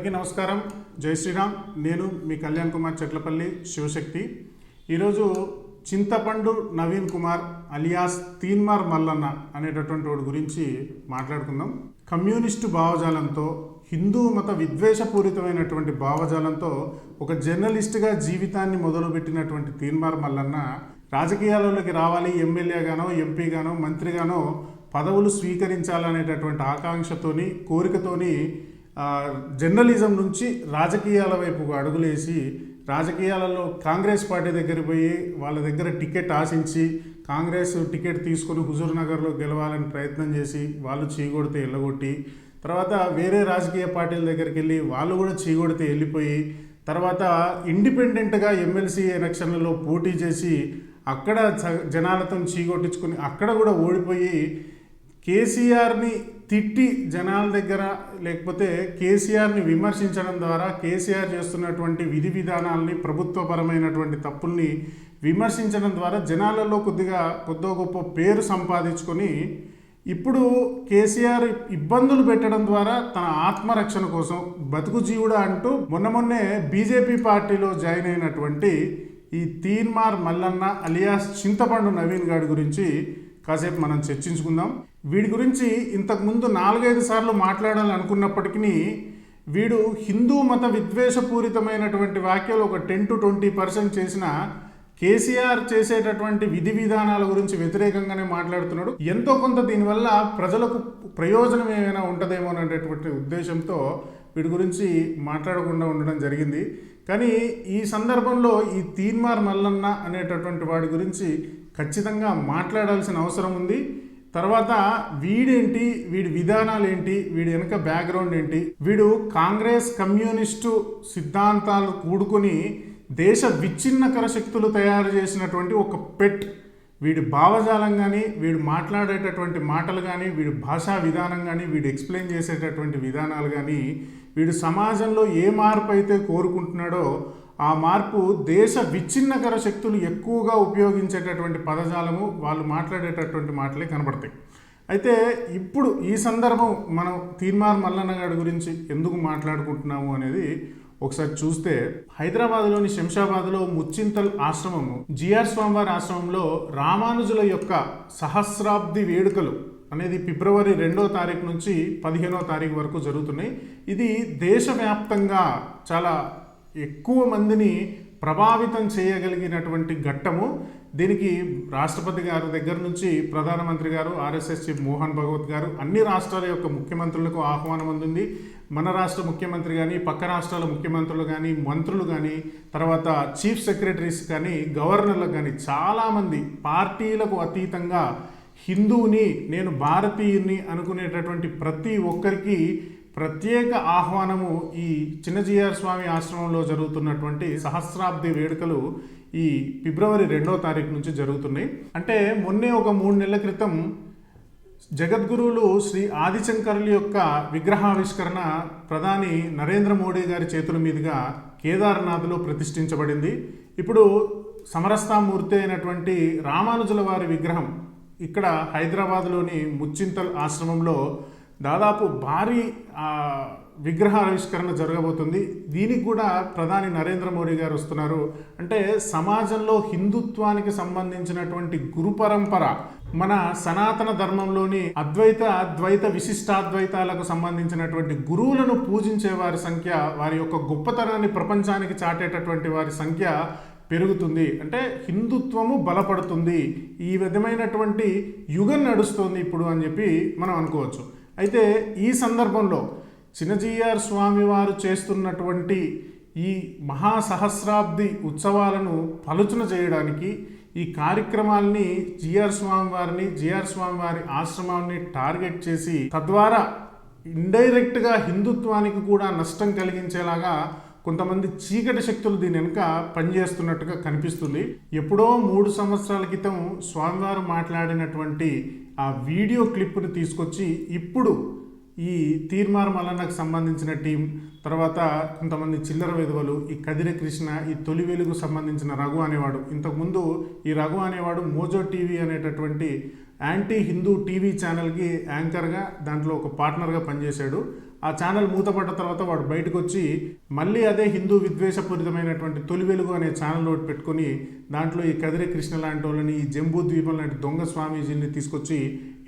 అందరికీ నమస్కారం. జై శ్రీరామ్. నేను మీ కళ్యాణ్ కుమార్ చెట్లపల్లి శివశక్తి. ఈరోజు చింతపండు నవీన్ కుమార్ అలియాస్ తీన్మార్ మల్లన్న అనేటటువంటి వాడి గురించి మాట్లాడుకుందాం. కమ్యూనిస్టు భావజాలంతో హిందూ మత విద్వేషపూరితమైనటువంటి భావజాలంతో ఒక జర్నలిస్ట్గా జీవితాన్ని మొదలుపెట్టినటువంటి తీన్మార్ మల్లన్న రాజకీయాలలోకి రావాలి ఎమ్మెల్యేగానో ఎంపీగానో మంత్రిగానో పదవులు స్వీకరించాలనేటటువంటి ఆకాంక్షతోని కోరికతోని జర్నలిజం నుంచి రాజకీయాల వైపు అడుగులేసి రాజకీయాలలో కాంగ్రెస్ పార్టీ దగ్గర పోయి వాళ్ళ దగ్గర టికెట్ ఆశించి కాంగ్రెస్ టికెట్ తీసుకొని హుజూర్ నగర్లో గెలవాలని ప్రయత్నం చేసి వాళ్ళు చీగొడితే వెళ్ళగొట్టి తర్వాత వేరే రాజకీయ పార్టీల దగ్గరికి వెళ్ళి వాళ్ళు కూడా చీగొడితే వెళ్ళిపోయి తర్వాత ఇండిపెండెంట్గా ఎమ్మెల్సీ ఎలక్షన్లలో పోటీ చేసి అక్కడ జనాలతో చీగొట్టించుకుని అక్కడ కూడా ఓడిపోయి కేసీఆర్ని తిట్టి జనాల దగ్గర లేకపోతే కేసీఆర్ని విమర్శించడం ద్వారా కేసీఆర్ చేస్తున్నటువంటి విధి విధానాల్ని ప్రభుత్వపరమైనటువంటి తప్పుల్ని విమర్శించడం ద్వారా జనాలలో కొద్దిగా కొద్దో గొప్ప పేరు సంపాదించుకొని ఇప్పుడు కేసీఆర్ ఇబ్బందులు పెట్టడం ద్వారా తన ఆత్మరక్షణ కోసం బతుకు జీవుడా అంటూ మొన్న మొన్నే బీజేపీ పార్టీలో జాయిన్ అయినటువంటి ఈ తీన్మార్ మల్లన్న అలియాస్ చింతపండు నవీన్ గారి గురించి కాసేపు మనం చర్చించుకుందాం. వీడి గురించి ఇంతకుముందు నాలుగైదు సార్లు మాట్లాడాలని అనుకున్నప్పటికీ వీడు హిందూ మత విద్వేషపూరితమైనటువంటి వ్యాఖ్యలు ఒక టెన్ టు ట్వంటీ పర్సెంట్ చేసిన కేసీఆర్ చేసేటటువంటి విధి విధానాల గురించి వ్యతిరేకంగానే మాట్లాడుతున్నాడు. ఎంతో కొంత దీనివల్ల ప్రజలకు ప్రయోజనం ఏమైనా ఉంటుందేమో అనేటటువంటి ఉద్దేశంతో వీడి గురించి మాట్లాడకుండా ఉండడం జరిగింది. కానీ ఈ సందర్భంలో ఈ తీన్మార్ మల్లన్న అనేటటువంటి వాడి గురించి ఖచ్చితంగా మాట్లాడాల్సిన అవసరం ఉంది. తర్వాత వీడేంటి వీడి విధానాలు ఏంటి వీడి వెనక బ్యాక్గ్రౌండ్ ఏంటి వీడు కాంగ్రెస్ కమ్యూనిస్టు సిద్ధాంతాలు కూడుకొని దేశ విచ్ఛిన్నకర శక్తులు తయారు చేసినటువంటి ఒక పెట్. వీడి భావజాలం కానీ వీడు మాట్లాడేటటువంటి మాటలు కానీ వీడి భాషా విధానం కానీ వీడు ఎక్స్ప్లెయిన్ చేసేటటువంటి విధానాలు కానీ వీడు సమాజంలో ఏ మార్పు అయితే కోరుకుంటున్నాడో ఆ మార్పు దేశ విచ్ఛిన్నకర శక్తులు ఎక్కువగా ఉపయోగించేటటువంటి పదజాలము వాళ్ళు మాట్లాడేటటువంటి మాటలే కనబడతాయి. అయితే ఇప్పుడు ఈ సందర్భం మనం తీర్మార్ మల్లన్న గారి గురించి ఎందుకు మాట్లాడుకుంటున్నాము అనేది ఒకసారి చూస్తే హైదరాబాద్లోని శంషాబాద్లో ముచ్చింతల్ ఆశ్రమము జిఆర్ స్వామివారి ఆశ్రమంలో రామానుజుల యొక్క సహస్రాబ్ది వేడుకలు అనేది ఫిబ్రవరి రెండో తారీఖు నుంచి పదిహేనో తారీఖు వరకు జరుగుతున్నాయి. ఇది దేశవ్యాప్తంగా చాలా ఎక్కువ మందిని ప్రభావితం చేయగలిగినటువంటి ఘట్టము. దీనికి రాష్ట్రపతి గారి దగ్గర నుంచి ప్రధానమంత్రి గారు ఆర్ఎస్ఎస్ చీఫ్ మోహన్ భగవత్ గారు అన్ని రాష్ట్రాల యొక్క ముఖ్యమంత్రులకు ఆహ్వానం అందింది. మన రాష్ట్ర ముఖ్యమంత్రి కానీ పక్క రాష్ట్రాల ముఖ్యమంత్రులు కానీ మంత్రులు కానీ తర్వాత చీఫ్ సెక్రటరీస్ కానీ గవర్నర్లకు కానీ చాలామంది పార్టీలకు అతీతంగా హిందువుని నేను భారతీయుని అనుకునేటటువంటి ప్రతి ఒక్కరికి ప్రత్యేక ఆహ్వానము ఈ చిన్నజీఆర్ స్వామి ఆశ్రమంలో జరుగుతున్నటువంటి సహస్రాబ్ది వేడుకలు ఈ ఫిబ్రవరి రెండో తారీఖు నుంచి జరుగుతున్నాయి. అంటే మొన్నే ఒక మూడు నెలల క్రితం జగద్గురువులు శ్రీ ఆదిశంకరుల యొక్క విగ్రహావిష్కరణ ప్రధాని నరేంద్ర మోడీ గారి చేతుల మీదుగా కేదార్నాథ్లో ప్రతిష్ఠించబడింది. ఇప్పుడు సమరస్థామూర్తి అయినటువంటి రామానుజుల వారి విగ్రహం ఇక్కడ హైదరాబాద్లోని ముచ్చింతల్ ఆశ్రమంలో దాదాపు భారీ విగ్రహ విగ్రహావిష్కరణ జరగబోతుంది. దీనికి కూడా ప్రధాని నరేంద్ర మోడీ గారు వస్తున్నారు. అంటే సమాజంలో హిందుత్వానికి సంబంధించినటువంటి గురు పరంపర మన సనాతన ధర్మంలోని అద్వైత అద్వైత విశిష్టాద్వైతాలకు సంబంధించినటువంటి గురువులను పూజించే వారి సంఖ్య వారి యొక్క గొప్పతనాన్ని ప్రపంచానికి చాటేటటువంటి వారి సంఖ్య పెరుగుతుంది. అంటే హిందుత్వము బలపడుతుంది. ఈ విధమైనటువంటి యుగం నడుస్తుంది ఇప్పుడు అని చెప్పి మనం అనుకోవచ్చు. అయితే ఈ సందర్భంలో చిన్నజీఆర్ స్వామి వారు చేస్తున్నటువంటి ఈ మహాసహస్రాబ్ది ఉత్సవాలను పలుచన చేయడానికి ఈ కార్యక్రమాల్ని జిఆర్ స్వామి వారిని జిఆర్ స్వామి వారి ఆశ్రమాన్ని టార్గెట్ చేసి తద్వారా ఇండైరెక్ట్గా హిందుత్వానికి కూడా నష్టం కలిగించేలాగా కొంతమంది చీకటి శక్తులు దీని వెనుక పనిచేస్తున్నట్టుగా కనిపిస్తుంది. ఎప్పుడో మూడు సంవత్సరాల క్రితం స్వామివారు మాట్లాడినటువంటి ఆ వీడియో క్లిప్ను తీసుకొచ్చి ఇప్పుడు ఈ తీర్మార్ మల్లన్నకు సంబంధించిన టీం తర్వాత కొంతమంది చిల్లర విధవలు ఈ కదిరి కృష్ణ ఈ తొలి వెలుగు సంబంధించిన రఘు అనేవాడు ఇంతకుముందు ఈ రఘు అనేవాడు మోజో టీవీ అనేటటువంటి యాంటీ హిందూ టీవీ ఛానల్కి యాంకర్గా దాంట్లో ఒక పార్ట్నర్గా పనిచేశాడు. ఆ ఛానల్ మూతపడ్డ తర్వాత వాడు బయటకు వచ్చి మళ్ళీ అదే హిందూ విద్వేషపూరితమైనటువంటి తొలి వెలుగు అనే ఛానల్ ఒకటి పెట్టుకుని దాంట్లో ఈ కదిరి కృష్ణ లాంటి వాళ్ళని ఈ జంబూ ద్వీపం లాంటి దొంగ స్వామీజీని తీసుకొచ్చి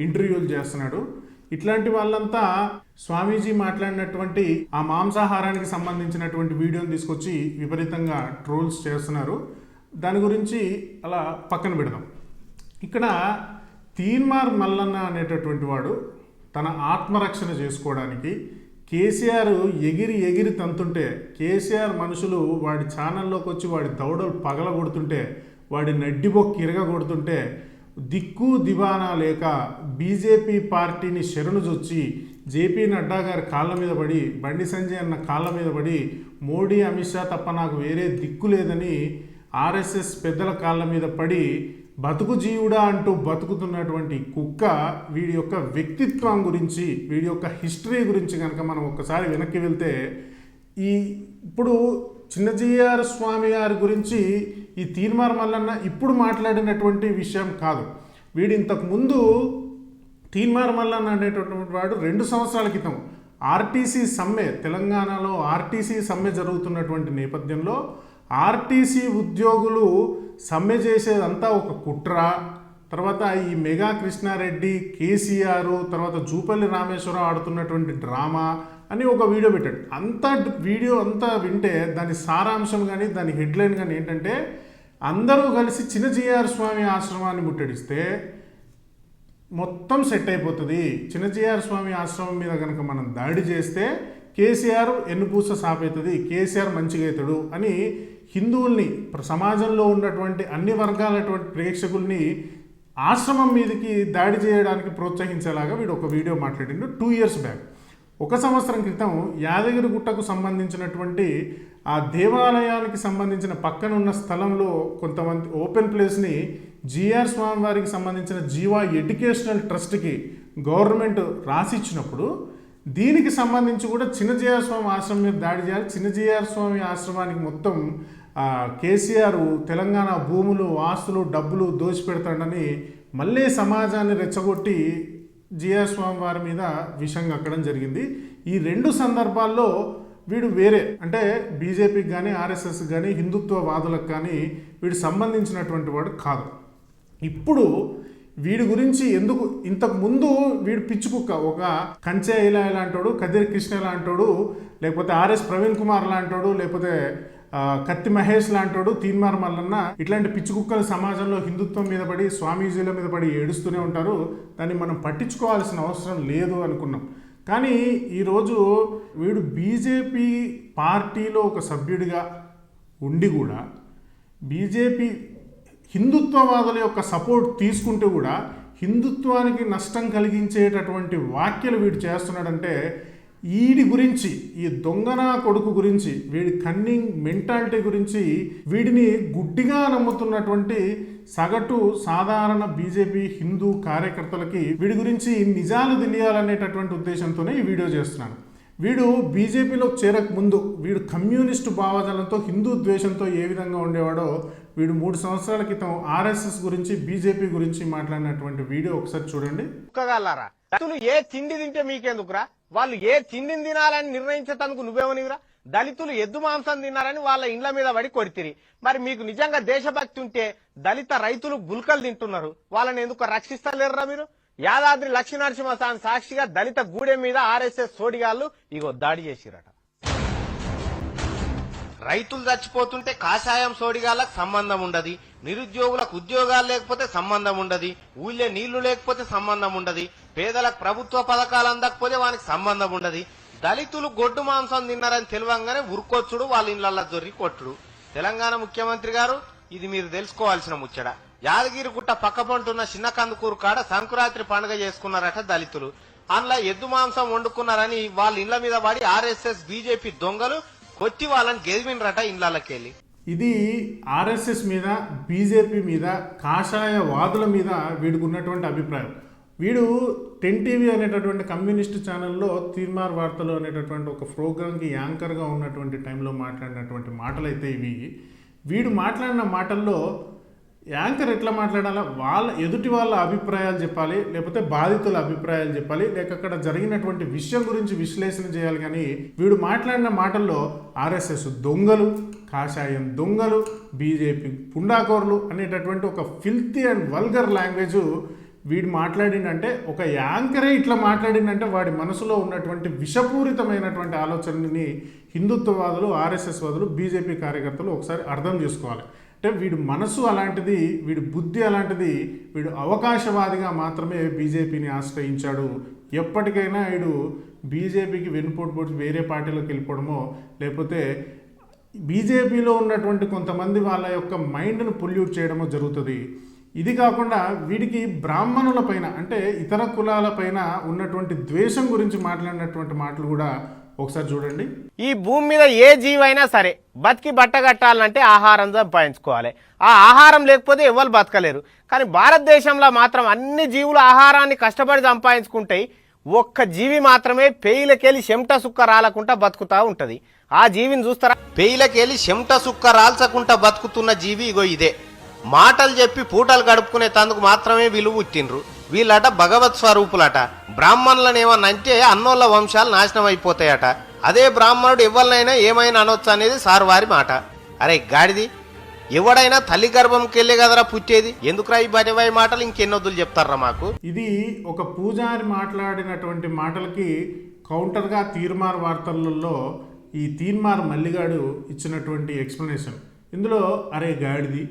ఇంటర్వ్యూలు చేస్తున్నాడు. ఇట్లాంటి వాళ్ళంతా స్వామీజీ మాట్లాడినటువంటి ఆ మాంసాహారానికి సంబంధించినటువంటి వీడియోని తీసుకొచ్చి విపరీతంగా ట్రోల్స్ చేస్తున్నారు. దాని గురించి అలా పక్కన పెడదాం. ఇక్కడ తీన్మార్ మల్లన్న అనేటటువంటి వాడు తన ఆత్మరక్షణ చేసుకోవడానికి కేసీఆర్ ఎగిరి ఎగిరి తంతుంటే కేసీఆర్ మనుషులు వాడి ఛానల్లోకి వచ్చి వాడి దౌడలు పగలగొడుతుంటే వాడి నడ్డిబొక్కి ఇరగగొడుతుంటే దిక్కు దివానా లేక బీజేపీ పార్టీని శరణుజొచ్చి జేపీ నడ్డా గారి కాళ్ళ మీద పడి బండి సంజయ్ అన్న కాళ్ళ మీద పడి మోడీ అమిత్ షా తప్ప నాకు వేరే దిక్కు లేదని ఆర్ఎస్ఎస్ పెద్దల కాళ్ళ మీద పడి బతుకు జీవుడా అంటూ బతుకుతున్నటువంటి కుక్క వీడి యొక్క వ్యక్తిత్వం గురించి వీడి యొక్క హిస్టరీ గురించి కనుక మనం ఒక్కసారి వెనక్కి వెళ్తే ఈ ఇప్పుడు చిన్నజీఆర్ స్వామి గారి గురించి ఈ తీర్మార్ మల్లన్న ఇప్పుడు మాట్లాడినటువంటి విషయం కాదు. వీడి ఇంతకుముందు తీన్మార్ మల్లన్న అనేటటువంటి వాడు రెండు సంవత్సరాల క్రితం ఆర్టీసీ సమ్మె తెలంగాణలో ఆర్టీసీ సమ్మె జరుగుతున్నటువంటి నేపథ్యంలో ఆర్టీసీ ఉద్యోగులు సమ్మె చేసేదంతా ఒక కుట్ర. తర్వాత ఈ మెగా కృష్ణారెడ్డి కేసీఆర్ తర్వాత జూపల్లి రామేశ్వరం ఆడుతున్నటువంటి డ్రామా అని ఒక వీడియో పెట్టాడు. అంతా వీడియో అంతా వింటే దాని సారాంశం కానీ దాని హెడ్లైన్ కానీ ఏంటంటే అందరూ కలిసి చిన్నజీఆర్ స్వామి ఆశ్రమాన్ని ముట్టడిస్తే మొత్తం సెట్ అయిపోతుంది. చిన్నజీఆర్ స్వామి ఆశ్రమం మీద కనుక మనం దాడి చేస్తే కేసీఆర్ ఎన్నుపూస సాపవుతుంది కేసీఆర్ మంచిగా అవుతాడు అని హిందువుల్ని సమాజంలో ఉన్నటువంటి అన్ని వర్గాలటువంటి ప్రేక్షకుల్ని ఆశ్రమం మీదకి దాడి చేయడానికి ప్రోత్సహించేలాగా వీడు ఒక వీడియో మాట్లాడిండు టూ ఇయర్స్ బ్యాక్. ఒక సంవత్సరం క్రితం యాదగిరి గుట్టకు సంబంధించినటువంటి ఆ దేవాలయానికి సంబంధించిన పక్కన ఉన్న స్థలంలో కొంతమంది ఓపెన్ ప్లేస్ని జిఆర్ స్వామి వారికి సంబంధించిన జీవా ఎడ్యుకేషనల్ ట్రస్ట్కి గవర్నమెంట్ రాసిచ్చినప్పుడు దీనికి సంబంధించి కూడా చిన్నజీఆర్ స్వామి ఆశ్రమం మీద దాడి చేయాలి చిన్నజీఆర్ స్వామి ఆశ్రమానికి మొత్తం కేసీఆర్ తెలంగాణ భూములు ఆస్తులు డబ్బులు దోచిపెడతాడని మళ్ళీ సమాజాన్ని రెచ్చగొట్టి జిఆర్ స్వామి వారి మీద విషం కక్కడం జరిగింది. ఈ రెండు సందర్భాల్లో వీడు వేరే. అంటే బీజేపీకి కానీ ఆర్ఎస్ఎస్ కానీ హిందుత్వ వాదులకు కానీ వీడు సంబంధించినటువంటి వాడు కాదు. ఇప్పుడు వీడి గురించి ఎందుకు ఇంతకు ముందు వీడు పిచ్చుకుక్క ఒక కంచె ఇలా లాంటోడు కదిరి కృష్ణ లాంటోడు లేకపోతే ఆర్ఎస్ ప్రవీణ్ కుమార్ లాంటోడు లేకపోతే కత్తి మహేష్ లాంటోడు తీన్మార్ మల్లన్న ఇట్లాంటి పిచ్చి కుక్కలు సమాజంలో హిందుత్వం మీద పడి స్వామీజీల మీద పడి ఏడుస్తూనే ఉంటారు. దాన్ని మనం పట్టించుకోవాల్సిన అవసరం లేదు అనుకున్నాం. కానీ ఈరోజు వీడు బీజేపీ పార్టీలో ఒక సభ్యుడిగా ఉండి కూడా బీజేపీ హిందుత్వవాదుల యొక్క సపోర్ట్ తీసుకుంటూ కూడా హిందుత్వానికి నష్టం కలిగించేటటువంటి వ్యాఖ్యలు వీడు చేస్తున్నాడంటే వీడి గురించి ఈ దొంగన కొడుకు గురించి వీడి కన్నింగ్ మెంటాలిటీ గురించి వీడిని గుడ్డిగా నమ్ముతున్నటువంటి సగటు సాధారణ బీజేపీ హిందూ కార్యకర్తలకి వీడి గురించి నిజాలు తెలియాలనేటటువంటి ఉద్దేశంతోనే ఈ వీడియో చేస్తున్నాను. వీడు బీజేపీలో చేరక ముందు వీడు కమ్యూనిస్టు భావజాలంతో హిందూ ద్వేషంతో ఏ విధంగా ఉండేవాడో వీడు మూడు సంవత్సరాల క్రితం ఆర్ఎస్ఎస్ గురించి బీజేపీ గురించి మాట్లాడినటువంటి వీడియో ఒకసారి చూడండి. ఏ తిండి తింటే మీకెందుకురా? వాళ్ళు ఏ తిండిని తినాలని నిర్ణయించేటందుకు నువ్వేమనివిరా? దళితులు ఎద్దు మాంసం తిన్నారని వాళ్ళ ఇండ్ల మీద పడి కొడితిరి మరి మీకు నిజంగా దేశభక్తి ఉంటే దళిత రైతులు గుల్కలు తింటున్నారు. వాళ్ళని ఎందుకు రక్షిస్తలేరురా మీరు? యాదాద్రి లక్ష్మీనరసింహస్వామి సాక్షిగా దళిత గూడెం మీద ఆర్ఎస్ఎస్ సోడిగాళ్ళు ఇగో దాడి చేసిరట. రైతులు చచ్చిపోతుంటే కాషాయం సోడిగాళ్ళకు సంబంధం ఉండదు. నిరుద్యోగులకు ఉద్యోగాలు లేకపోతే సంబంధం ఉండదు. ఊళ్ళే నీళ్ళు లేకపోతే సంబంధం ఉండదు. పేదలకు ప్రభుత్వ పథకాలు అందకపోతే వానికి సంబంధం ఉండదు. దళితులు గొడ్డు మాంసం తిన్నారని తెలియంగానే ఉరుకొచ్చుడు వాళ్ళ ఇళ్ళల్లో దొరికి కొట్టుడు. తెలంగాణ ముఖ్యమంత్రి గారు ఇది మీరు తెలుసుకోవాల్సిన ముచ్చట. యాదగిరిగుట్ట పక్కపంటున్న చిన్న కందుకూరు కాడ సంకురాత్రి పండుగ చేసుకున్నారట దళితులు. అందులో ఎద్దు మాంసం వండుకున్నారని వాళ్ళ ఇళ్ళ మీద పడి ఆర్ఎస్ఎస్ బీజేపీ దొంగలు కొట్టి వాళ్ళని గెలివినరట ఇళ్ళకెళ్ళి ఇది ఆర్ఎస్ఎస్ మీద బీజేపీ మీద కాషాయ వాదుల మీద వీడుకున్నటువంటి అభిప్రాయం. వీడు టెన్ టీవీ అనేటటువంటి కమ్యూనిస్ట్ ఛానల్లో తీర్మార్ వార్తలు అనేటటువంటి ఒక ప్రోగ్రామ్కి యాంకర్గా ఉన్నటువంటి టైంలో మాట్లాడినటువంటి మాటలు అయితే ఇవి. వీడు మాట్లాడిన మాటల్లో యాంకర్ ఎట్లా మాట్లాడాలా? వాళ్ళ ఎదుటి వాళ్ళ అభిప్రాయాలు చెప్పాలి లేకపోతే బాధితుల అభిప్రాయాలు చెప్పాలి లేక అక్కడ జరిగినటువంటి విషయం గురించి విశ్లేషణ చేయాలి కానీ వీడు మాట్లాడిన మాటల్లో ఆర్ఎస్ఎస్ దొంగలు కాషాయం దొంగలు బీజేపీ పుండాకోర్లు అనేటటువంటి ఒక ఫిల్తీ అండ్ వల్గర్ లాంగ్వేజ్ వీడు మాట్లాడిండంటే ఒక యాంకరే ఇట్లా మాట్లాడిండంటే వాడి మనసులో ఉన్నటువంటి విషపూరితమైనటువంటి ఆలోచనని హిందుత్వవాదులు ఆర్ఎస్ఎస్ వాదులు బీజేపీ కార్యకర్తలు ఒకసారి అర్థం చేసుకోవాలి. అంటే వీడు మనసు అలాంటిది వీడి బుద్ధి అలాంటిది వీడు అవకాశవాదిగా మాత్రమే బీజేపీని ఆశ్రయించాడు. ఎప్పటికైనా వీడు బీజేపీకి వెనుపోటు పొడిచి వేరే పార్టీలోకి వెళ్ళిపోవడమో లేకపోతే బీజేపీలో ఉన్నటువంటి కొంతమంది వాళ్ళ యొక్క మైండ్ను పొల్యూట్ చేయడమో జరుగుతుంది. ఇది కాకుండా వీడికి బ్రాహ్మణుల పైన అంటే ఇతర కులాల పైన ఉన్నటువంటి ద్వేషం గురించి మాట్లాడినటువంటి మాటలు కూడా ఒకసారి చూడండి. ఈ భూమి మీద ఏ జీవైనా సరే బతికి బట్ట కట్టాలంటే ఆహారం సంపాదించుకోవాలి. ఆ ఆహారం లేకపోతే ఎవరు బతకలేరు. కానీ భారతదేశంలో మాత్రం అన్ని జీవులు ఆహారాన్ని కష్టపడి సంపాదించుకుంటాయి ఒక్క జీవి మాత్రమే పేయిలకెళ్ళి చెమట సుక్క రాలకుండా బతుకుతా ఉంటది. ఆ జీవిని చూస్తారా? పెయిలకెళ్ళి చెమట సుక్క రాల్చకుండా బతుకుతున్న జీవి ఇగో ఇదే. మాటలు చెప్పి పూటలు గడుపుకునే తందుకు మాత్రమే విలువ పుట్టిండ్రు వీళ్ళట భగవత్ స్వరూపులట. బ్రాహ్మణులనేమన్నా అంటే అన్నోళ్ళ వంశాలు నాశనం అయిపోతాయట. అదే బ్రాహ్మణుడు ఎవరినైనా ఏమైనా అనొచ్చు అనేది సార్ వారి మాట. అరే గాడిది ఎవడైనా తల్లి గర్భంకి వెళ్ళే కదరా పుట్టేది? ఎందుకురా ఈ బటివాయి మాటలు? ఇంకెన్నొద్దులు చెప్తారా మాకు? ఇది ఒక పూజారి మాట్లాడినటువంటి మాటలకి కౌంటర్గా తీర్మార్ వార్తలలో ఈ తీర్మార్ మల్లిగాడు ఇచ్చినటువంటి ఎక్స్ప్లెనేషన్. ఇందులో అరే గాడిది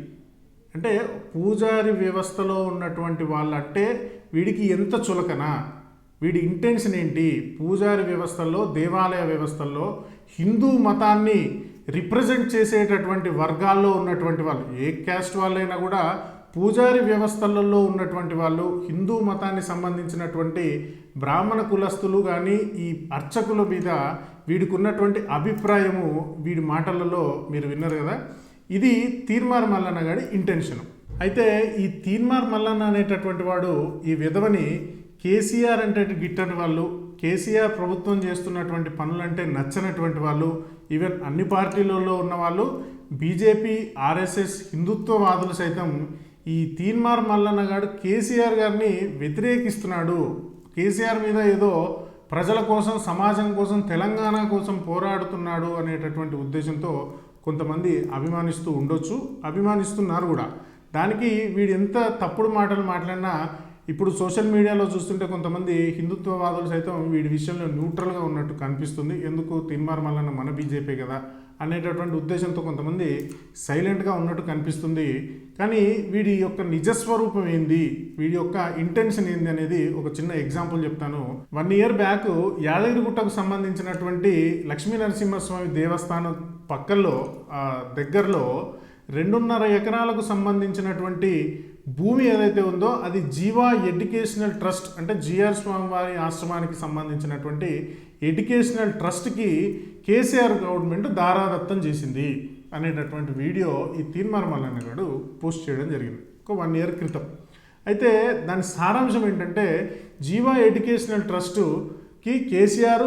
అంటే పూజారి వ్యవస్థలో ఉన్నటువంటి వాళ్ళంటే వీడికి ఎంత చులకన? వీడి ఇంటెన్షన్ ఏంటి? పూజారి వ్యవస్థల్లో దేవాలయ వ్యవస్థల్లో హిందూ మతాన్ని రిప్రజెంట్ చేసేటటువంటి వర్గాల్లో ఉన్నటువంటి వాళ్ళు ఏ క్యాస్ట్ వాళ్ళైనా కూడా పూజారి వ్యవస్థలలో ఉన్నటువంటి వాళ్ళు హిందూ మతాన్ని సంబంధించినటువంటి బ్రాహ్మణ కులస్తులు కానీ ఈ అర్చకుల మీద వీడికి ఉన్నటువంటి అభిప్రాయము వీడి మాటలలో మీరు విన్నారు కదా? ఇది తీర్మార్ మల్లన్న గారి ఇంటెన్షన్ అయితే ఈ తీర్మార్ మల్లన్న అనేటటువంటి వాడు ఈ విధవని కేసీఆర్ అంటే గిట్టని వాళ్ళు కేసీఆర్ ప్రభుత్వం చేస్తున్నటువంటి పనులంటే నచ్చనటువంటి వాళ్ళు ఈవెన్ అన్ని పార్టీలలో ఉన్న వాళ్ళు బీజేపీ ఆర్ఎస్ఎస్ హిందుత్వవాదులు సైతం ఈ తీన్మార్ మల్లన్న గారు కేసీఆర్ గారిని వ్యతిరేకిస్తున్నాడు. కేసీఆర్ మీద ఏదో ప్రజల కోసం సమాజం కోసం తెలంగాణ కోసం పోరాడుతున్నాడు అనేటటువంటి ఉద్దేశంతో కొంతమంది అభిమానిస్తూ ఉండొచ్చు అభిమానిస్తున్నారు కూడా. దానికి వీడు ఎంత తప్పుడు మాటలు మాట్లాడినా ఇప్పుడు సోషల్ మీడియాలో చూస్తుంటే కొంతమంది హిందుత్వవాదులు సైతం వీడి విషయంలో న్యూట్రల్గా ఉన్నట్టు కనిపిస్తుంది. ఎందుకు? తిన్మార్ మల్లన్న మన బీజేపీ కదా అనేటటువంటి ఉద్దేశంతో కొంతమంది సైలెంట్గా ఉన్నట్టు కనిపిస్తుంది. కానీ వీడి యొక్క నిజస్వరూపం ఏంది? వీడి యొక్క ఇంటెన్షన్ ఏంది అనేది ఒక చిన్న ఎగ్జాంపుల్ చెప్తాను. వన్ ఇయర్ బ్యాక్ యాదగిరిగుట్టకు సంబంధించినటువంటి లక్ష్మీ నరసింహస్వామి దేవస్థానం పక్కల్లో దగ్గరలో రెండున్నర ఎకరాలకు సంబంధించినటువంటి భూమి ఏదైతే ఉందో అది జీవా ఎడ్యుకేషనల్ ట్రస్ట్ అంటే జిఆర్ స్వామి వారి ఆశ్రమానికి సంబంధించినటువంటి ఎడ్యుకేషనల్ ట్రస్ట్కి కేసీఆర్ గవర్నమెంట్ దారాదత్తం చేసింది అనేటటువంటి వీడియో ఈ తీర్మార్ మల్లన్న గారు పోస్ట్ చేయడం జరిగింది ఒక వన్ ఇయర్ క్రితం. అయితే దాని సారాంశం ఏంటంటే జీవా ఎడ్యుకేషనల్ ట్రస్టుకి కేసీఆర్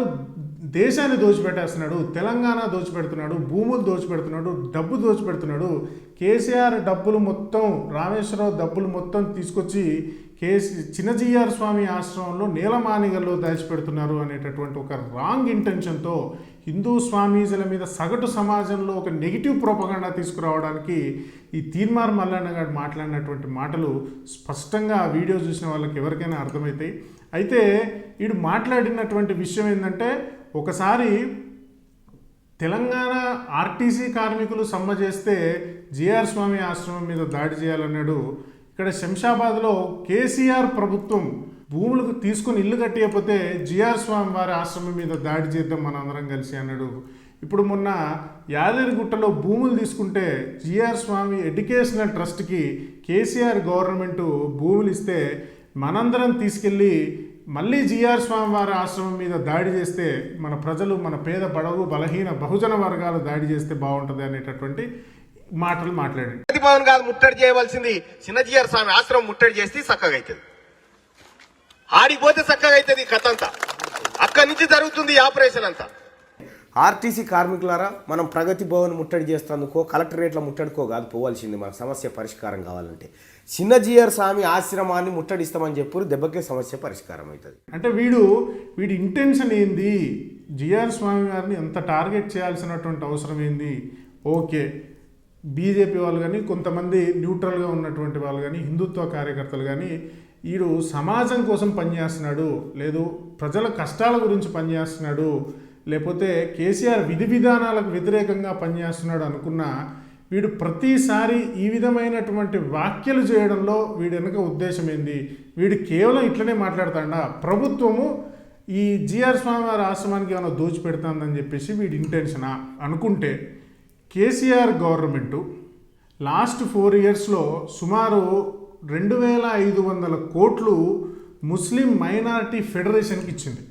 దేశాన్ని దోచిపెట్టేస్తున్నాడు తెలంగాణ దోచిపెడుతున్నాడు భూములు దోచిపెడుతున్నాడు డబ్బు దోచిపెడుతున్నాడు. కేసీఆర్ డబ్బులు మొత్తం రామేశ్వరరావు డబ్బులు మొత్తం తీసుకొచ్చి కేసీ చిన్నజీఆర్ స్వామి ఆశ్రమంలో నీలమానిగల్లో దాచిపెడుతున్నారు అనేటటువంటి ఒక రాంగ్ ఇంటెన్షన్తో హిందూ స్వామీజీల మీద సగటు సమాజంలో ఒక నెగిటివ్ ప్రోపగండా తీసుకురావడానికి ఈ తీర్మార్ మల్లన్న గారు మాట్లాడినటువంటి మాటలు స్పష్టంగా ఆ వీడియో చూసిన వాళ్ళకి ఎవరికైనా అర్థమవుతాయి అయితే వీడు మాట్లాడినటువంటి విషయం ఏంటంటే ఒకసారి తెలంగాణ ఆర్టీసీ కార్మికులు సమ్మ చేస్తే జిఆర్ స్వామి ఆశ్రమం మీద దాడి చేయాలన్నాడు. ఇక్కడ శంషాబాద్లో కేసీఆర్ ప్రభుత్వం భూములకు తీసుకొని ఇల్లు కట్టేయకపోతే జిఆర్ స్వామి వారి ఆశ్రమం మీద దాడి చేద్దాం మనందరం కలిసి అన్నాడు. ఇప్పుడు మొన్న యాదగిరిగుట్టలో భూములు తీసుకుంటే జిఆర్ స్వామి ఎడ్యుకేషనల్ ట్రస్ట్కి కేసీఆర్ గవర్నమెంట్ భూములు ఇస్తే మనందరం తీసుకెళ్ళి మళ్ళీ జిఆర్ స్వామి వారి ఆశ్రమం మీద దాడి చేస్తే మన ప్రజలు మన పేద బడవు బలహీన బహుజన వర్గాలు దాడి చేస్తే బాగుంటుంది అనేటటువంటి మాటలు మాట్లాడండి. ప్రతి కాదు ముట్టడి చేయవలసింది చిన్న జిఆర్ స్వామి ఆశ్రమం ముట్టడి చేస్తే చక్కగా అవుతుంది ఆడిపోతే చక్కగా అవుతుంది ఈ కథ అంతా. అక్కడి నుంచి జరుగుతుంది ఈ ఆపరేషన్ అంతా. ఆర్టీసీ కార్మికులారా మనం ప్రగతి భవన్ ముట్టడి చేస్తందుకో కలెక్టరేట్ల ముట్టడికో కాదు పోవాల్సింది మనకు సమస్య పరిష్కారం కావాలంటే. చిన్నజీఆర్ స్వామి ఆశ్రమాన్ని ముట్టడిస్తామని చెప్పారు దెబ్బకే సమస్య పరిష్కారం అవుతుంది. అంటే వీడు వీడి ఇంటెన్షన్ ఏంది? జిఆర్ స్వామి గారిని ఎంత టార్గెట్ చేయాల్సినటువంటి అవసరం ఏంది? ఓకే బీజేపీ వాళ్ళు కానీ కొంతమంది న్యూట్రల్గా ఉన్నటువంటి వాళ్ళు కానీ హిందుత్వ కార్యకర్తలు కానీ వీడు సమాజం కోసం పనిచేస్తున్నాడు లేదు ప్రజల కష్టాల గురించి పనిచేస్తున్నాడు లేకపోతే కేసీఆర్ విధి విధానాలకు వ్యతిరేకంగా పనిచేస్తున్నాడు అనుకున్న వీడు ప్రతిసారి ఈ విధమైనటువంటి వ్యాఖ్యలు చేయడంలో వీడి వెనుక ఉద్దేశం ఏంది? వీడు కేవలం ఇట్లనే మాట్లాడతాడా? ప్రభుత్వము ఈ జిఆర్ స్వామి వారి ఆశ్రమానికి ఏమైనా దోచిపెడుతుందని చెప్పేసి వీడి ఇంటెన్షనా అనుకుంటే కేసీఆర్ గవర్నమెంటు లాస్ట్ ఫోర్ ఇయర్స్లో సుమారు రెండు వేల ఐదు వందల కోట్లు ముస్లిం మైనారిటీ ఫెడరేషన్కి ఇచ్చింది.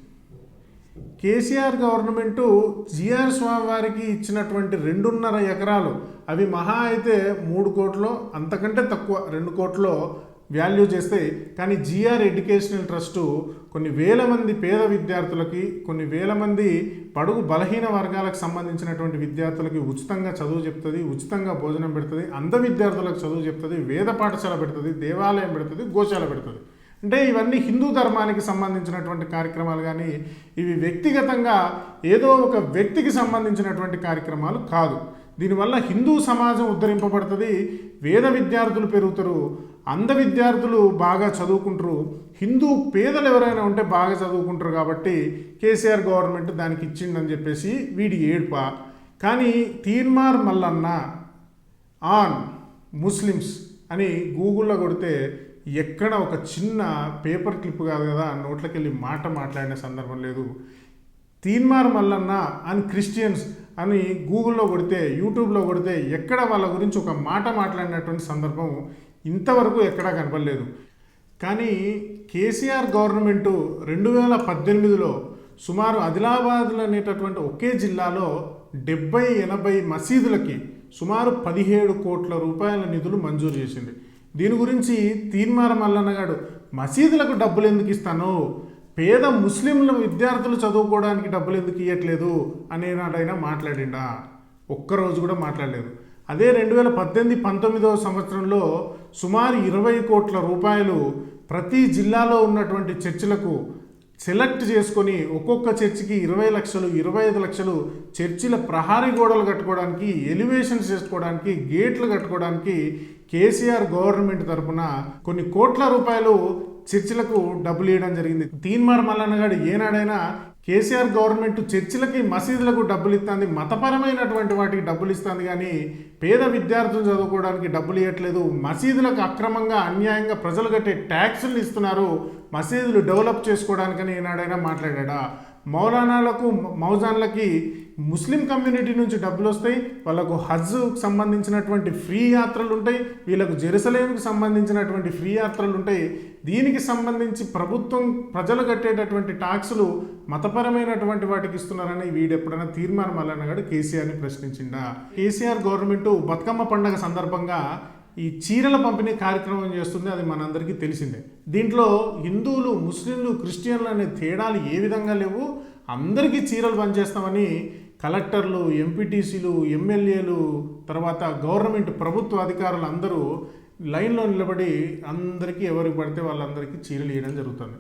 కేసీఆర్ గవర్నమెంటు జిఆర్ స్వామి వారికి ఇచ్చినటువంటి రెండున్నర ఎకరాలు అవి మహా అయితే మూడు కోట్లు అంతకంటే తక్కువ రెండు కోట్లో వాల్యూ చేస్తాయి కానీ జిఆర్ ఎడ్యుకేషనల్ ట్రస్టు కొన్ని వేల మంది పేద విద్యార్థులకి కొన్ని వేల మంది పడుగు బలహీన వర్గాలకు సంబంధించినటువంటి విద్యార్థులకి ఉచితంగా చదువు చెప్తుంది ఉచితంగా భోజనం పెడుతుంది అంధ విద్యార్థులకు చదువు చెప్తుంది వేద పాఠశాల పెడుతుంది దేవాలయం పెడుతుంది గోశాల పెడుతుంది. అంటే ఇవన్నీ హిందూ ధర్మానికి సంబంధించినటువంటి కార్యక్రమాలు కానీ ఇవి వ్యక్తిగతంగా ఏదో ఒక వ్యక్తికి సంబంధించినటువంటి కార్యక్రమాలు కాదు. దీనివల్ల హిందూ సమాజం ఉద్ధరింపబడుతుంది. వేద విద్యార్థులు పెరుగుతారు. అంధ విద్యార్థులు బాగా చదువుకుంటారు. హిందూ పేదలు ఎవరైనా ఉంటే బాగా చదువుకుంటారు కాబట్టి కేసీఆర్ గవర్నమెంట్ దానికి ఇచ్చిందని చెప్పేసి వీడి ఏడుప. కానీ తీన్మార్ మల్లన్న ఆన్ ముస్లిమ్స్ అని గూగుల్లో కొడితే ఎక్కడ ఒక చిన్న పేపర్ క్లిప్ కాదు కదా నోట్లకెళ్ళి మాట మాట్లాడిన సందర్భం లేదు. తీన్మార్ మల్లన్న అండ్ క్రిస్టియన్స్ అని గూగుల్లో కొడితే యూట్యూబ్లో కొడితే ఎక్కడ వాళ్ళ గురించి ఒక మాట మాట్లాడినటువంటి సందర్భం ఇంతవరకు ఎక్కడా కనపడలేదు. కానీ కేసీఆర్ గవర్నమెంటు రెండు వేల పద్దెనిమిదిలో సుమారు ఆదిలాబాద్లో అనేటటువంటి ఒకే జిల్లాలో డెబ్బై ఎనభై మసీదులకి సుమారు పదిహేడు కోట్ల రూపాయల నిధులు మంజూరు చేసింది. దీని గురించి తీన్మార మల్లన్నగాడు మసీదులకు డబ్బులు ఎందుకు ఇస్తాను? పేద ముస్లింల విద్యార్థులు చదువుకోవడానికి డబ్బులు ఎందుకు ఇవ్వట్లేదు అనే నాటైనా మాట్లాడిండా. ఒక్కరోజు కూడా మాట్లాడలేదు. అదే రెండు వేల పద్దెనిమిది పంతొమ్మిదవ సంవత్సరంలో సుమారు ఇరవై కోట్ల రూపాయలు ప్రతి జిల్లాలో ఉన్నటువంటి చర్చిలకు సెలెక్ట్ చేసుకొని ఒక్కొక్క చర్చికి ఇరవై లక్షలు ఇరవై ఐదు లక్షలు చర్చిల ప్రహారీ గోడలు కట్టుకోవడానికి ఎలివేషన్స్ చేసుకోవడానికి గేట్లు కట్టుకోవడానికి కేసీఆర్ గవర్నమెంట్ తరపున కొన్ని కోట్ల రూపాయలు చర్చిలకు డబ్బులు ఇవ్వడం జరిగింది. తీన్మార్ మల్లన్న గారు ఏనాడైనా కేసీఆర్ గవర్నమెంట్ చర్చిలకి మసీదులకు డబ్బులు ఇస్తుంది మతపరమైనటువంటి వాటికి డబ్బులు ఇస్తుంది కానీ పేద విద్యార్థులు చదువుకోవడానికి డబ్బులు ఇవ్వట్లేదు. మసీదులకు అక్రమంగా అన్యాయంగా ప్రజలు కట్టే ట్యాక్సులు ఇస్తున్నారు. మసీదులు డెవలప్ చేసుకోవడానికని ఏనాడైనా మాట్లాడా మౌలానాలకు మౌజాన్లకి ముస్లిం కమ్యూనిటీ నుంచి డబ్బులు వస్తాయి వాళ్ళకు హజ్ సంబంధించినటువంటి ఫ్రీ యాత్రలు ఉంటాయి వీళ్ళకు జెరూసలేంకి సంబంధించినటువంటి ఫ్రీ యాత్రలు ఉంటాయి. దీనికి సంబంధించి ప్రభుత్వం ప్రజలు కట్టేటటువంటి ట్యాక్సులు మతపరమైనటువంటి వాటికి ఇస్తున్నారని వీడు ఎప్పుడైనా తీర్మానం అన్నగాడు కేసీఆర్ని ప్రశ్నించిండా. కేసీఆర్ గవర్నమెంట్ బతుకమ్మ పండగ సందర్భంగా ఈ చీరల పంపిణీ కార్యక్రమం చేస్తుంది అది మనందరికీ తెలిసిందే. దీంట్లో హిందువులు ముస్లింలు క్రిస్టియన్లు అనే తేడాలు ఏ విధంగా లేవు అందరికీ చీరలు పనిచేస్తామని కలెక్టర్లు ఎంపీటీసీలు ఎమ్మెల్యేలు తర్వాత గవర్నమెంట్ ప్రభుత్వ అధికారులు అందరూ లైన్లో నిలబడి అందరికీ ఎవరికి పడితే వాళ్ళందరికీ చీరలు ఇవ్వడం జరుగుతుంది.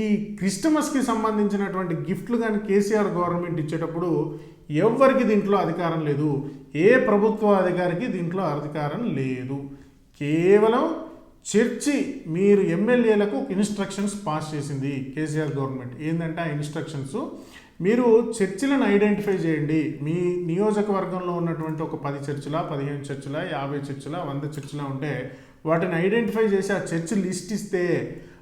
ఈ క్రిస్టమస్కి సంబంధించినటువంటి గిఫ్ట్లు కానీ కేసీఆర్ గవర్నమెంట్ ఇచ్చేటప్పుడు ఎవరికి దీంట్లో అధికారం లేదు. ఏ ప్రభుత్వ అధికారికి దీంట్లో అధికారం లేదు. కేవలం చర్చి మీరు ఎమ్మెల్యేలకు ఇన్స్ట్రక్షన్స్ పాస్ చేసింది కేసీఆర్ గవర్నమెంట్. ఏంటంటే ఆ ఇన్స్ట్రక్షన్స్ మీరు చర్చిలను ఐడెంటిఫై చేయండి. మీ నియోజకవర్గంలో ఉన్నటువంటి ఒక పది చర్చిల పదిహేను చర్చిల యాభై చర్చిల వంద చర్చిల ఉంటే వాటిని ఐడెంటిఫై చేసి ఆ చర్చి లిస్ట్ ఇస్తే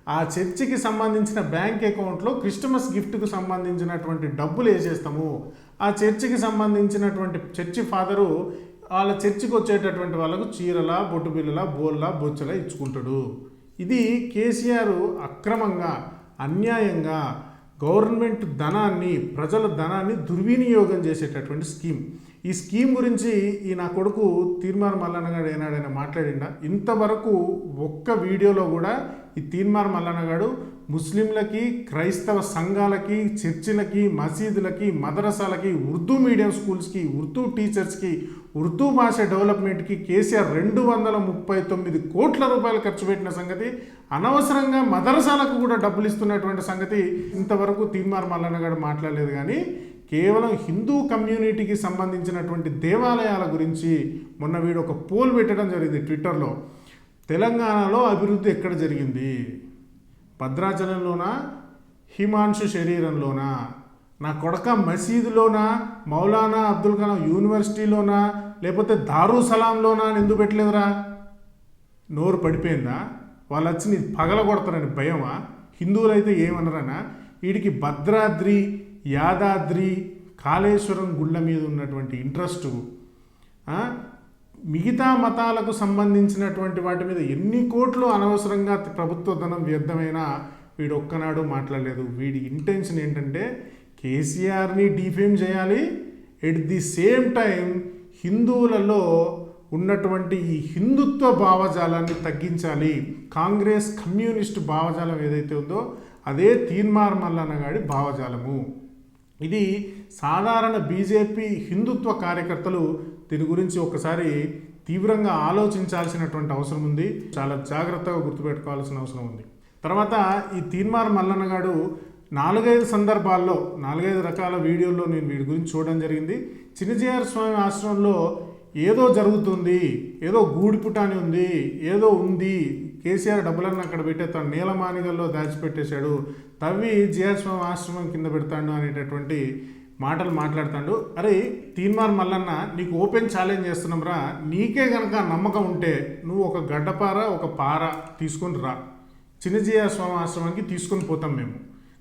ఆ చర్చికి సంబంధించిన బ్యాంక్ అకౌంట్లో క్రిస్టమస్ గిఫ్ట్కు సంబంధించినటువంటి డబ్బులు వేసేస్తాము. ఆ చర్చికి సంబంధించినటువంటి చర్చి ఫాదరు వాళ్ళ చర్చికి వచ్చేటటువంటి వాళ్ళకు చీరల బొట్టు బిల్లల బోల్ల బొచ్చల ఇచ్చుకుంటాడు. ఇది కేసీఆర్ అక్రమంగా అన్యాయంగా గవర్నమెంట్ ధనాన్ని ప్రజల ధనాన్ని దుర్వినియోగం చేసేటటువంటి స్కీమ్. ఈ స్కీమ్ గురించి ఈ నా కొడుకు తీర్మార్ మల్లన్నగాడు ఏనాడైనా మాట్లాడిండా? ఇంతవరకు ఒక్క వీడియోలో కూడా ఈ తీర్మార్ మల్లన్నగాడు ముస్లింలకి క్రైస్తవ సంఘాలకి చర్చిలకి మసీదులకి మదరసాలకి ఉర్దూ మీడియం స్కూల్స్కి ఉర్దూ టీచర్స్కి ఉర్దూ భాష డెవలప్మెంట్కి కేసీఆర్ రెండు వందల ముప్పై తొమ్మిది కోట్ల రూపాయలు ఖర్చు పెట్టిన సంగతి అనవసరంగా మదరసాలకు కూడా డబ్బులు ఇస్తున్నటువంటి సంగతి ఇంతవరకు తీన్మార్ మల్లన్నగాడు మాట్లాడలేదు కానీ కేవలం హిందూ కమ్యూనిటీకి సంబంధించినటువంటి దేవాలయాల గురించి మొన్న వీడు ఒక పోల్ పెట్టడం జరిగింది ట్విట్టర్లో. తెలంగాణలో అభివృద్ధి ఎక్కడ జరిగింది? భద్రాచలంలోనా? హిమాంశు శరీరంలోనా? నా కొడక మసీదులోనా మౌలానా అబ్దుల్ కలాం యూనివర్సిటీలోనా లేకపోతే దారుసలాంలోనా అని ఎందుకు పెట్టలేదురా? నోరు పడిపోయిందా? వాళ్ళు వచ్చి నీ పగల కొడతారని భయమా? హిందువులు అయితే ఏమనరానా? వీడికి భద్రాద్రి యాదాద్రి కాళేశ్వరం గుళ్ళ మీద ఉన్నటువంటి ఇంట్రెస్ట్ మిగతా మతాలకు సంబంధించినటువంటి వాటి మీద ఎన్ని కోట్లు అనవసరంగా ప్రభుత్వ ధనం వ్యర్థమైనా వీడు ఒక్కనాడు మాట్లాడలేదు. వీడి ఇంటెన్షన్ ఏంటంటే కేసీఆర్ని డిఫేమ్ చేయాలి. ఎట్ ది సేమ్ టైం హిందువులలో ఉన్నటువంటి ఈ హిందుత్వ భావజాలాన్ని తగ్గించాలి. కాంగ్రెస్ కమ్యూనిస్ట్ భావజాలం ఏదైతే ఉందో అదే తీన్మార్ మల్లన్నగాడి భావజాలము. ఇది సాధారణ బీజేపీ హిందుత్వ కార్యకర్తలు దీని గురించి ఒకసారి తీవ్రంగా ఆలోచించాల్సినటువంటి అవసరం ఉంది. చాలా జాగ్రత్తగా గుర్తుపెట్టుకోవాల్సిన అవసరం ఉంది. తర్వాత ఈ తీన్మార్ మల్లన్నగాడు నాలుగైదు సందర్భాల్లో నాలుగైదు రకాల వీడియోల్లో నేను వీడి గురించి చూడడం జరిగింది. చిన్నజీఆర్ స్వామి ఆశ్రమంలో ఏదో జరుగుతుంది ఏదో గూడిపుటాని ఉంది ఏదో ఉంది కేసీఆర్ డబ్బులన్నీ అక్కడ పెట్టే తను నీలమానిగల్లో దాచిపెట్టేశాడు తవ్వి జిఆర్ స్వామి ఆశ్రమం కింద పెడతాడు అనేటటువంటి మాటలు మాట్లాడుతాడు. అరే తీన్మార్ మల్లన్న నీకు ఓపెన్ ఛాలెంజ్ చేస్తున్నాం రా నీకే కనుక నమ్మకం ఉంటే నువ్వు ఒక గడ్డపార ఒక పార తీసుకొని రా. చిన్నజీఆర్ స్వామి ఆశ్రమానికి తీసుకొని పోతాం మేము.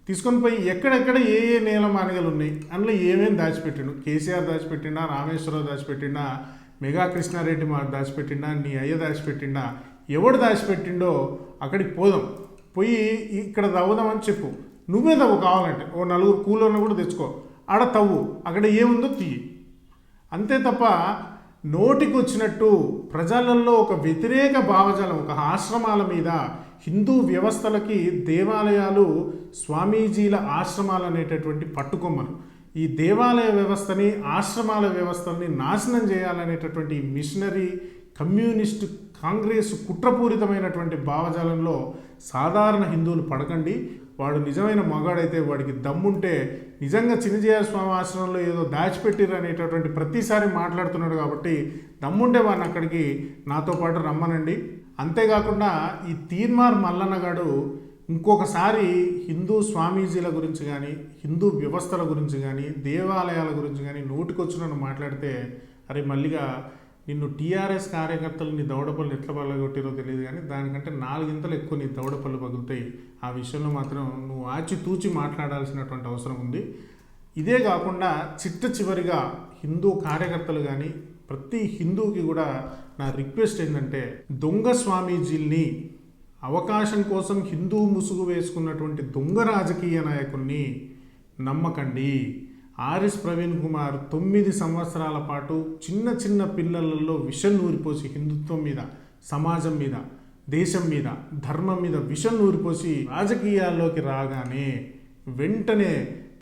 తీసుకొని పోయి ఎక్కడెక్కడ ఏ ఏ నేల మానగలు ఉన్నాయి అందులో ఏమేమి దాచిపెట్టిండు? కేసీఆర్ దాచిపెట్టిండా? రామేశ్వరరావు దాచిపెట్టిండా? మెగా కృష్ణారెడ్డి మా దాచిపెట్టిండా? నీ అయ్య దాచిపెట్టిండా? ఎవడు దాచిపెట్టిండో అక్కడికి పోదాం. పోయి ఇక్కడ తవ్వుదామని చెప్పు. నువ్వే తవ్వు కావాలంటే. ఓ నలుగురు కూలర్ను కూడా తెచ్చుకో. ఆడ తవ్వు. అక్కడ ఏముందో తీయి. అంతే తప్ప నోటికొచ్చినట్టు ప్రజలలో ఒక వ్యతిరేక భావజాలం ఒక ఆశ్రమాల మీద హిందూ వ్యవస్థలకి దేవాలయాలు స్వామీజీల ఆశ్రమాలు అనేటటువంటి పట్టుకొమ్మలు. ఈ దేవాలయ వ్యవస్థని ఆశ్రమాల వ్యవస్థల్ని నాశనం చేయాలనేటటువంటి మిషనరీ కమ్యూనిస్ట్ కాంగ్రెస్ కుట్రపూరితమైనటువంటి భావజాలంలో సాధారణ హిందువులు పడకండి. వాడు నిజమైన మగాడైతే వాడికి దమ్ముంటే నిజంగా చిన్నజీయ స్వామి ఆశ్రమంలో ఏదో దాచిపెట్టిరు అనేటటువంటి ప్రతిసారి మాట్లాడుతున్నాడు కాబట్టి దమ్ముంటే వాడిని అక్కడికి నాతో పాటు రమ్మనండి. అంతేకాకుండా ఈ తీర్మార్ మల్లన్నగాడు ఇంకొకసారి హిందూ స్వామీజీల గురించి కానీ హిందూ వ్యవస్థల గురించి కానీ దేవాలయాల గురించి కానీ నోటికొచ్చినట్టు మాట్లాడితే అరే మళ్ళీగా నిన్ను టీఆర్ఎస్ కార్యకర్తలు నీ దౌడపల్లి ఎట్లా పగలగొట్టిరో తెలియదు కానీ దానికంటే నాలుగింతలు ఎక్కువ నీ దౌడపళ్ళు పగులుతాయి. ఆ విషయంలో మాత్రం నువ్వు ఆచితూచి మాట్లాడాల్సినటువంటి అవసరం ఉంది. ఇదే కాకుండా చిట్ట చివరిగా హిందూ కార్యకర్తలు కానీ ప్రతి హిందూకి కూడా నా రిక్వెస్ట్ ఏంటంటే దొంగ స్వామీజీల్ని అవకాశం కోసం హిందూ ముసుగు వేసుకున్నటువంటి దొంగ రాజకీయ నాయకుల్ని నమ్మకండి. ఆర్ఎస్ ప్రవీణ్ కుమార్ తొమ్మిది సంవత్సరాల పాటు చిన్న చిన్న పిల్లలలో విషం నూరిపోసి హిందుత్వం మీద సమాజం మీద దేశం మీద ధర్మం మీద విషం నూరిపోసి రాజకీయాల్లోకి రాగానే వెంటనే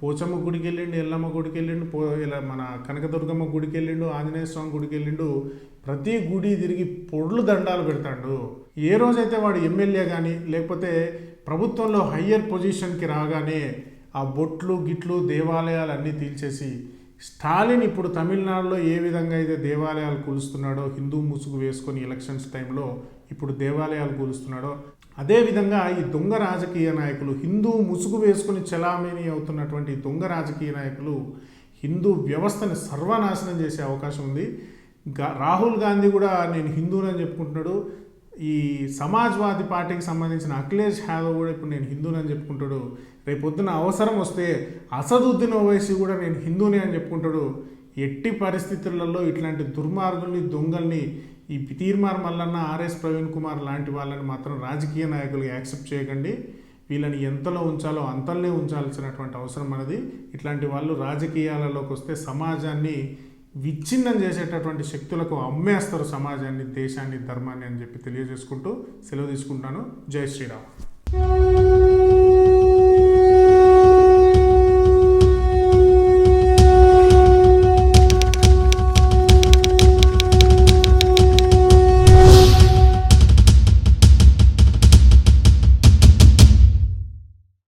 పోచమ్మ గుడికి వెళ్ళిండు ఎల్లమ్మ గుడికి వెళ్ళిండు పో ఇలా మన కనకదుర్గమ్మ గుడికి వెళ్ళిండు ఆంజనేయ స్వామి గుడికి వెళ్ళిండు ప్రతి గుడి తిరిగి పొడ్లు దండాలు పెడతాడు. ఏ రోజైతే వాడు ఎమ్మెల్యే కానీ లేకపోతే ప్రభుత్వంలో హయ్యర్ పొజిషన్కి రాగానే ఆ బొట్లు గిట్లు దేవాలయాలు అన్నీ తీల్చేసి స్టాలిన్ ఇప్పుడు తమిళనాడులో ఏ విధంగా అయితే దేవాలయాలు కూలుస్తున్నాడో హిందూ ముసుగు వేసుకొని ఎలక్షన్స్ టైంలో ఇప్పుడు దేవాలయాలు కూలుస్తున్నాడో అదేవిధంగా ఈ దొంగ రాజకీయ నాయకులు హిందూ ముసుగు వేసుకుని చలామణి అవుతున్నటువంటి దొంగ రాజకీయ నాయకులు హిందూ వ్యవస్థని సర్వనాశనం చేసే అవకాశం ఉంది. రాహుల్ గాంధీ కూడా నేను హిందూనని చెప్పుకుంటున్నాడు. ఈ సమాజ్వాదీ పార్టీకి సంబంధించిన అఖిలేష్ యాదవ్ కూడా ఇప్పుడు నేను హిందూనని చెప్పుకుంటాడు. రేపొద్దున అవసరం వస్తే అసదుద్దీన్ ఓవైసీ కూడా నేను హిందూనే అని చెప్పుకుంటాడు. ఎట్టి పరిస్థితులలో ఇట్లాంటి దుర్మార్గుల్ని దొంగల్ని ఈ తీర్మార్ మల్లన్న ఆర్ఎస్ ప్రవీణ్ కుమార్ లాంటి వాళ్ళని మాత్రం రాజకీయ నాయకులు యాక్సెప్ట్ చేయకండి. వీళ్ళని ఎంతలో ఉంచాలో అంతలోనే ఉంచాల్సినటువంటి అవసరం అనేది ఇట్లాంటి వాళ్ళు రాజకీయాలలోకి వస్తే సమాజాన్ని విచ్ఛిన్నం చేసేటటువంటి శక్తులకు అమ్మేస్తారు సమాజాన్ని దేశాన్ని ధర్మాన్ని అని చెప్పి తెలియజేసుకుంటూ సెలవు తీసుకుంటాను. జై శ్రీరామ్.